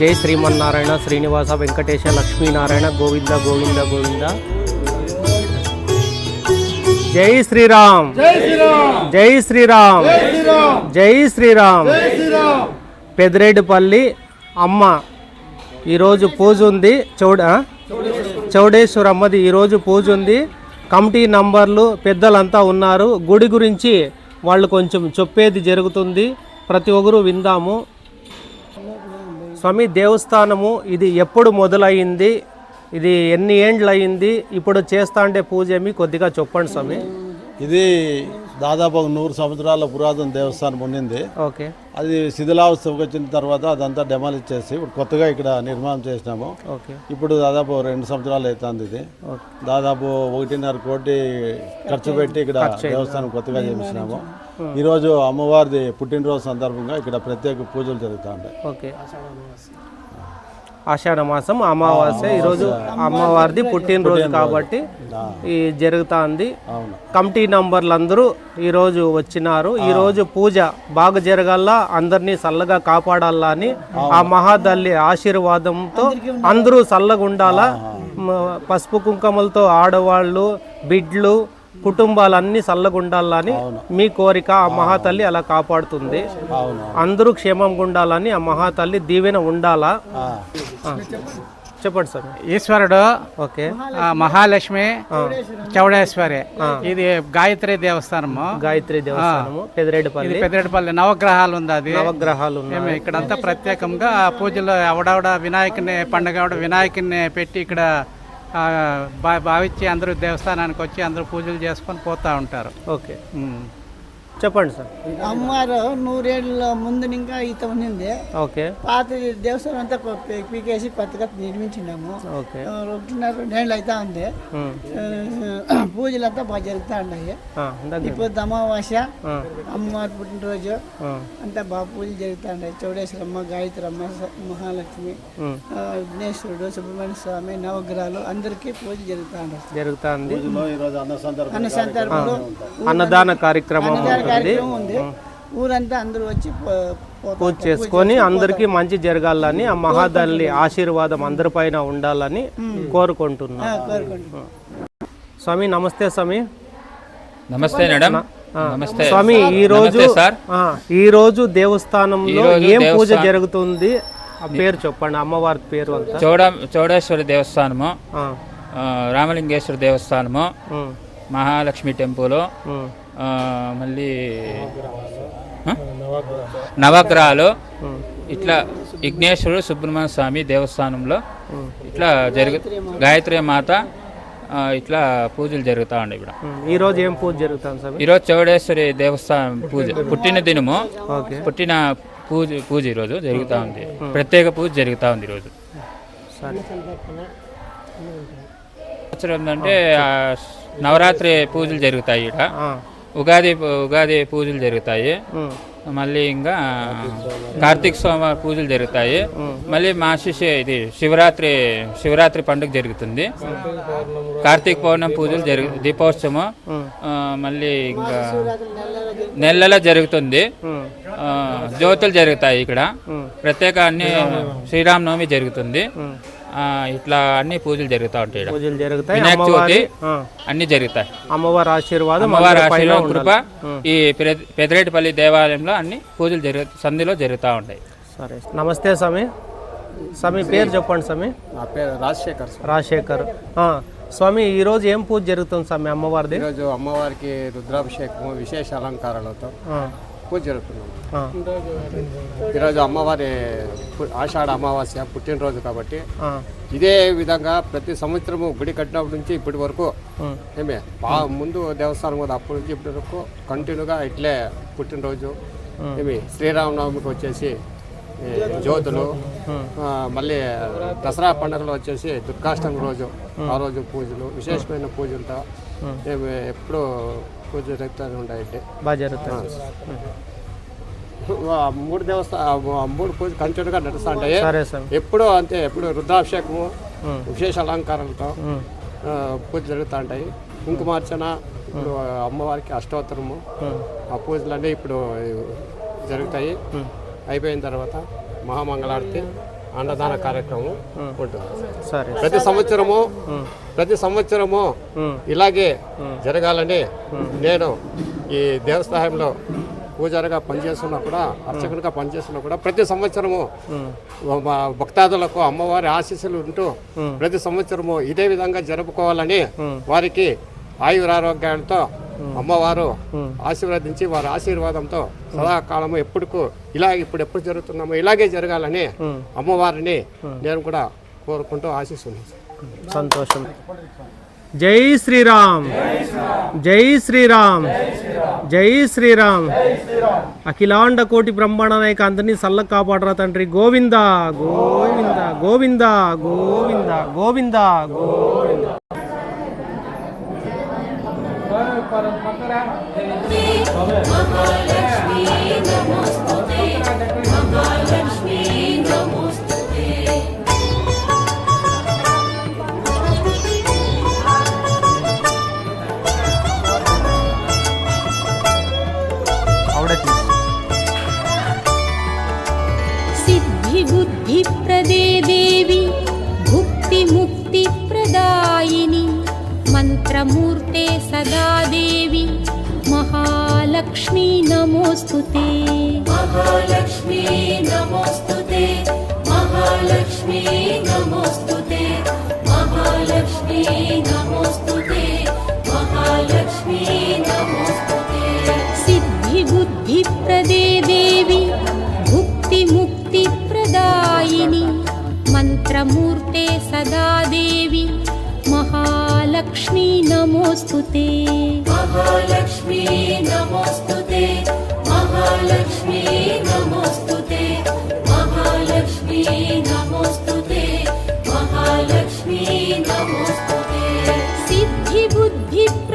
జై శ్రీమన్నారాయణ శ్రీనివాస వెంకటేశ లక్ష్మీనారాయణ గోవింద గోవింద గోవింద. జై శ్రీరామ్. జై శ్రీరామ్. జై శ్రీరామ్. పెదిరేడుపల్లి అమ్మ. ఈరోజు పూజ ఉంది. చౌడ చౌడేశ్వరమ్మది ఈరోజు పూజ ఉంది. కమిటీ నంబర్లు పెద్దలంతా ఉన్నారు. గుడి గురించి వాళ్ళు కొంచెం చెప్పేది జరుగుతుంది. ప్రతి ఒక్కరు విందాము. స్వామి దేవస్థానము ఇది ఎప్పుడు మొదలయ్యింది? ఇది ఎన్ని ఏండ్లు అయింది ఇప్పుడు చేస్తా అంటే పూజ ఏమి? కొద్దిగా చెప్పండి స్వామి. ఇది దాదాపు ఒక నూరు సంవత్సరాల పురాతన దేవస్థానం ఉండింది ఓకే. అది శిథిలావస్థకు వచ్చిన తర్వాత అదంతా డెమాలిష్ చేసి ఇప్పుడు కొత్తగా ఇక్కడ నిర్మాణం చేసినాము. ఇప్పుడు దాదాపు రెండు సంవత్సరాలు అవుతుంది ఇది. దాదాపు ఒకటిన్నర కోటి ఖర్చు పెట్టి ఇక్కడ దేవస్థానం కొత్తగా చేసినాము. ఈరోజు అమ్మవారిది పుట్టినరోజు సందర్భంగా ఇక్కడ ప్రత్యేక పూజలు జరుగుతూ ఉంటాయి ఆషాఢ మాసం అమావాస్య. ఈరోజు అమ్మవారిది పుట్టినరోజు. కాబట్టి ఈ జరుగుతుంది. కమిటీ నంబర్లు అందరూ ఈరోజు వచ్చినారు. ఈరోజు పూజ బాగా జరగాల? అందరినీ చల్లగా కాపాడాలా అని ఆ మహాదల్లి ఆశీర్వాదంతో అందరూ చల్లగా ఉండాలా పసుపు కుంకుమలతో ఆడవాళ్ళు బిడ్లు కుటుంబాలన్నీ చల్లగా ఉండాలని మీ కోరిక ఆ మహాతల్లి అలా కాపాడుతుంది. అవును. అందరూ క్షేమంగా ఉండాలని ఆ మహాతల్లి దీవెన ఉండాలా. చెప్పండి సార్. ఈశ్వరుడు ఓకే. ఆ, మహాలక్ష్మి చౌడేశ్వరి. ఇది గాయత్రి దేవస్థానము. గాయత్రి దేవస్థానము పెదిరెడ్డిపల్లి ఇది పెద్దరెడ్డిపల్లి నవగ్రహాలు ఉంది అది. నవగ్రహాలు ఇక్కడంతా ప్రత్యేకంగా పూజలు ఎవడెవడ వినాయకుని పండగ వినాయకుని పెట్టి ఇక్కడ భావించి అందరూ దేవస్థానానికి వచ్చి అందరూ పూజలు చేసుకొని పోతా ఉంటారు ఓకే. చెప్పండి సార్. అమ్మవారు నూరేళ్ళ ముందు ఇంకా ఈత ఉన్నింది. ఓకే. పాత దేవస్థానం అంతా పీకేసి కొత్తగా నిర్మించినాము. ఒకటిన్నర రెండేళ్ళు అవుతా ఉంది. ఆ, పూజలంతా బాగా జరుగుతూ ఉన్నాయి. ఇప్పుడు అమావాస్య ఆ, అమ్మవారి పుట్టినరోజు. అంతా బాగా పూజలు జరుగుతూ ఉన్నాయి. చౌడేశ్వరమ్మ గాయత్రమ్మ మహాలక్ష్మి విఘ్నేశ్వరుడు సుబ్రహ్మణ్య స్వామి నవగ్రహాలు అందరికీ పూజలు జరుగుతూ ఉన్నాయి. జరుగుతుంది పూజలో ఈరోజు అన్న సందర్భంలో అన్నదాన కార్యక్రమం అన్నదాన ఉంటుంది. కార్యక్రమం ఉంది. ఊరంతా అందరూ వచ్చి. పూజ చేసుకొని అందరికీ మంచి జరగాలని ఆ మహాదల్లి ఆశీర్వాదం అందరిపైన ఉండాలని కోరుకుంటున్నాం. ఆ, కోరుకుంటున్నాం. స్వామి నమస్తే స్వామి. నమస్తే మేడం. నమస్తే. స్వామి ఈ రోజు ఈ రోజు దేవస్థానంలో ఏం పూజ జరుగుతుంది? ఆ పేరు చెప్పండి అమ్మవారి పేరు అంతా. చౌడ చౌడేశ్వరి దేవస్థానము. రామలింగేశ్వర దేవస్థానము. మహాలక్ష్మి టెంపుల్. మళ్ళీ? నవగ్రహాలు. ఇట్లా విఘ్నేశ్వరుడు సుబ్రహ్మణ్య స్వామి దేవస్థానంలో ఇట్లా జరుగు గాయత్రి మాత ఇట్లా పూజలు జరుగుతూ ఉన్నాయి ఇక్కడ. ఈ రోజు ఏం పూజ జరుగుతుంది ఈరోజు చౌడేశ్వరి దేవస్థానం పూజ. పుట్టిన దినము. పుట్టిన పూజ పూజ ఈరోజు జరుగుతూ ఉంది. ప్రత్యేక పూజ జరుగుతూ ఉంది ఈరోజు సరే. సంవత్సరం ఏంటంటే నవరాత్రి పూజలు జరుగుతాయి ఇక్కడ. ఉగాది ఉగాది పూజలు జరుగుతాయి. మళ్ళీ ఇంకా కార్తీక సోమవారం పూజలు జరుగుతాయి. మళ్ళీ మాసిషి ఇది శివరాత్రి శివరాత్రి పండుగ జరుగుతుంది. కార్తీక పౌర్ణమి పూజలు జరుగు దీపోత్సవం మళ్ళీ ఇంకా నెలలో జరుగుతుంది. జ్యోతులు జరుగుతాయి ఇక్కడ. ప్రత్యేక అన్ని శ్రీరామనవమి జరుగుతుంది. ఇట్లా అన్ని పూజలు జరుగుతూ ఉంటాయి పూజలు జరుగుతాయి. వినాయక అమ్మవారి చవితి ఆ, అన్ని జరుగుతాయి. అమ్మవారి ఆశీర్వాదం అమ్మవారి అందరిపైన ఆశీర్వాదం. కృప ఈ పెద- పెదరేటిపల్లి దేవాలయంలో అన్ని పూజలు జరుగు సంధిలో జరుగుతూ ఉంటాయి. సరే. నమస్తే స్వామి. స్వామి పేరు చెప్పండి స్వామి. నా పేరు రాజశేఖర్ సార్ రాజశేఖర్. ఆ, స్వామి ఈరోజు ఏం పూజ జరుగుతుంది స్వామి అమ్మవారిది? ఈరోజు అమ్మవారికి రుద్రాభిషేకము విశేష అలంకారాలతో. ఆ, పూజ జరుపుతున్నాం ఈరోజు అమ్మవారి ఆషాఢ అమావాస్య పుట్టినరోజు కాబట్టి ఇదే విధంగా ప్రతి సంవత్సరము గుడి కట్టినప్పటి నుంచి ఇప్పటి వరకు ఏమే బా ముందు దేవస్థానం కూడా అప్పటి నుంచి ఇప్పటి వరకు కంటిన్యూగా ఇట్లే పుట్టినరోజు ఏమి శ్రీరామనవమికి వచ్చేసి జ్యోతులు మళ్ళీ దసరా పండుగలో వచ్చేసి దుర్గాష్టమి రోజు ఆ. రోజు పూజలు విశేషమైన పూజలతో ఏమి ఎప్పుడూ పూజ జరుగుతూనే ఉంటాయండి. బాగా జరుగుతుంది మూడు దేవస్థానం మూడు పూజ కంటిన్యూగా నడుస్తూ ఉంటాయి ఎప్పుడూ అంతే ఎప్పుడు రుద్రాభిషేకము విశేష అలంకారాలతో పూజ జరుగుతూ ఉంటాయి కుంకుమార్చన ఇప్పుడు అమ్మవారికి అష్టోత్తరము ఆ పూజలన్నీ ఇప్పుడు జరుగుతాయి. అయిపోయిన తర్వాత మహామంగళారతి అన్నదాన కార్యక్రమం ఉంటుంది. సరే. ప్రతి సంవత్సరము ప్రతి సంవత్సరము. ఇలాగే జరగాలని నేను ఈ దేవస్థానంలో పూజారిగా పనిచేస్తున్నా కూడా అర్చకునిగా పనిచేస్తున్నా కూడా ప్రతి సంవత్సరము మా భక్తాదులకు అమ్మవారి ఆశీస్సులు ఉంటూ ప్రతి సంవత్సరము ఇదే విధంగా జరుపుకోవాలని వారికి ఆయురారోగ్యాలతో అమ్మవారు ఆశీర్వదించి వారి ఆశీర్వాదంతో సదాకాలము ఎప్పుడుకు ఇలా ఇప్పుడు ఎప్పుడు జరుగుతున్నామో ఇలాగే జరగాలని అమ్మవారిని నేను కూడా కోరుకుంటూ ఆశిస్తున్నాను. సంతోషం. జై శ్రీరామ్. జై శ్రీరామ్. జై శ్రీరామ్. అఖిలాండ కోటి బ్రహ్మాండ నాయక అందరినీ సల్ల కాపాడరా తండ్రి. గోవింద గోవింద గోవింద గోవింద గోవింద గోవింద. नमोऽस्तु ते। महालक्ष्मी नमोऽस्तु ते। महालक्ष्मी नमोऽस्तु ते। महालक्ष्मी नमोऽस्तु ते। महालक्ष्मी नमोऽस्तु ते। सिद्धिबुद्धिप्रदे देवि भुक्तिमुक्तिप्रदायिनि मन्त्रमूर्ते सदा देवि महालक्ष्मी नमोऽस्तु ते। महालक्ष्मी नमोऽस्तु ते। महालक्ष्मी नमोऽस्तु ते। महालक्ष्मी नमोऽस्तु ते। महालक्ष्मी नमोऽस्तु ते। सिद्धिबुद्धिप्रदे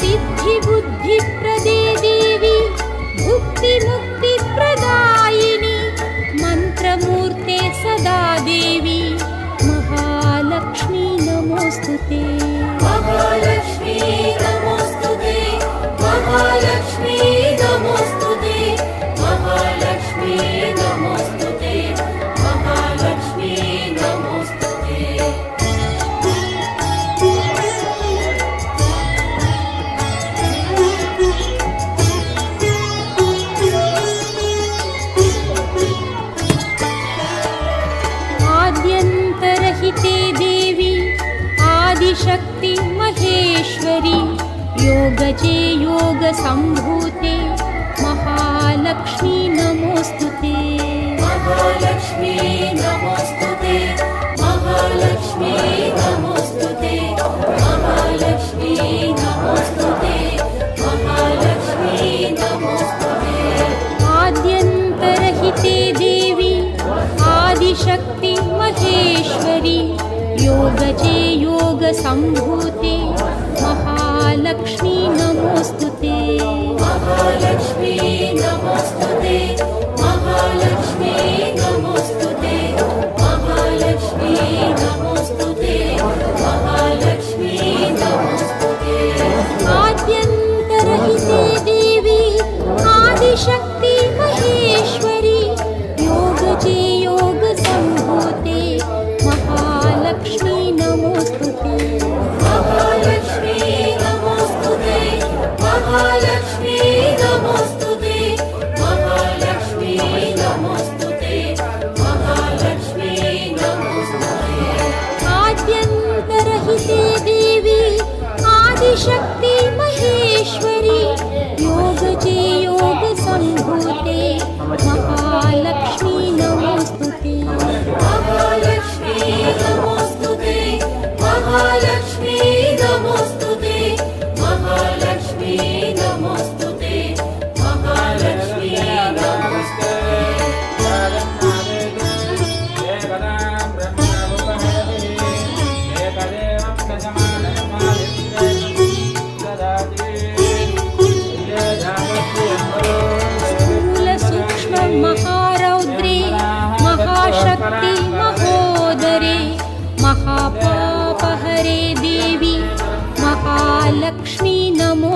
सिद्धिबुद्धिप्रदे देवी भुक्तिमुक्तिप्रदायिनि मन्त्रमूर्ते सदा देवी। महालक्ष्मी नमोऽस्तु ते संभूत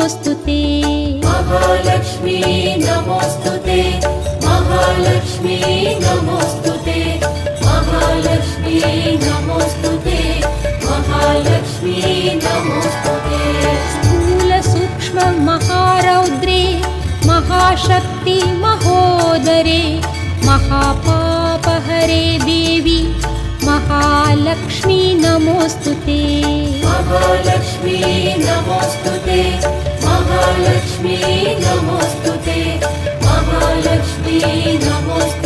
नमोऽस्तु ते। महालक्ष्मी नमोऽस्तु ते। महालक्ष्मी नमोऽस्तु ते। महालक्ष्मी नमोऽस्तु ते। महालक्ष्मी नमोऽस्तु ते। स्थूलसूक्ष्ममहारौद्रे महाशक्ति महोदरे महापापहरे देवी महालक्ष्मी नमोऽस्तु ते। महालक्ष्मी नमोऽस्तु ते महालक्ष्मी नमोऽस्तु ते महालक्ष्मी नमोऽस्तु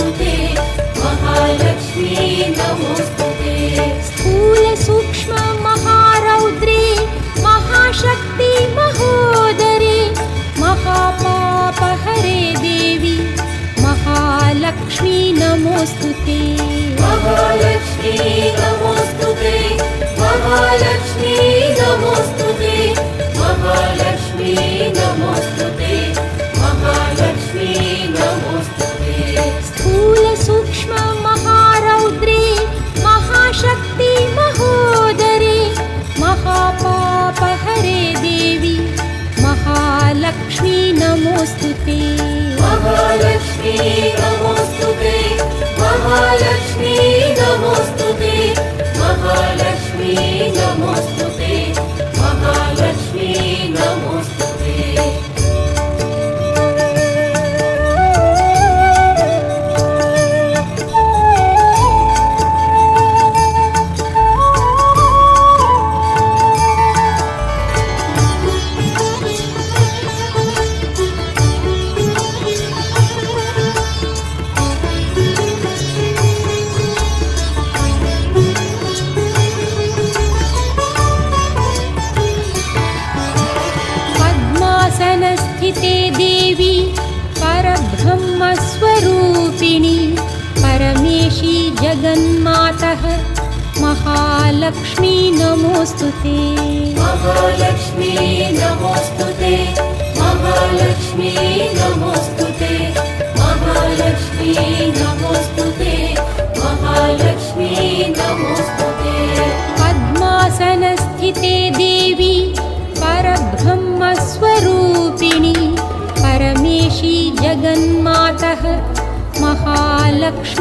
महालक्ष्मी नमोऽस्तु ते। महालक्ष्मी नमोऽस्तु ते। महालक्ष्मी नमोऽस्तु ते। महालक्ष्मी नमोऽस्तु ते। महालक्ष्मी नमोऽस्तु ते। पद्मासनस्थिते देवी परब्रह्मस्वरूपिणी परमेशी जगन्मातः महालक्ष्मी